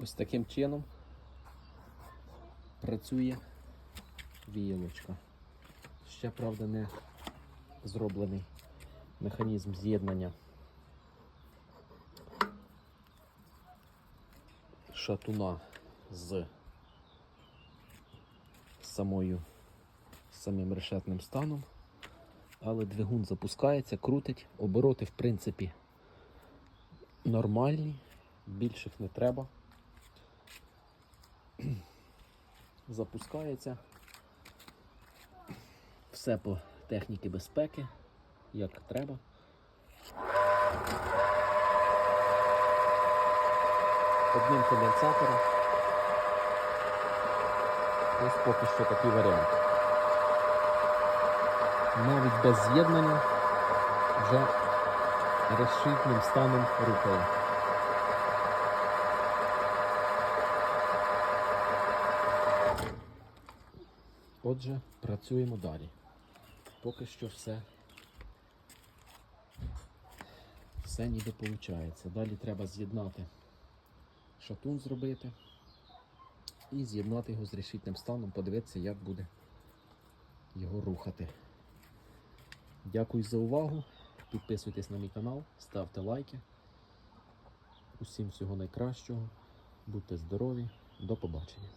Ось таким чином працює віялочка. Ще, правда, не зроблений механізм з'єднання шатуна з самою самим решетним станом. Але двигун запускається, крутить, обороти, в принципі, нормальні, більших не треба. Запускається. Все по техніці безпеки, як треба. Одним конденсатором. Ось поки що такий варіант. Навіть без з'єднання вже розшитним станом рухає. Отже, працюємо далі. Поки що все, все ніби виходить. Далі треба з'єднати шатун зробити і з'єднати його з решітним станом, подивитися, як буде його рухати. Дякую за увагу. Підписуйтесь на мій канал, ставте лайки. Усім всього найкращого. Будьте здорові. До побачення.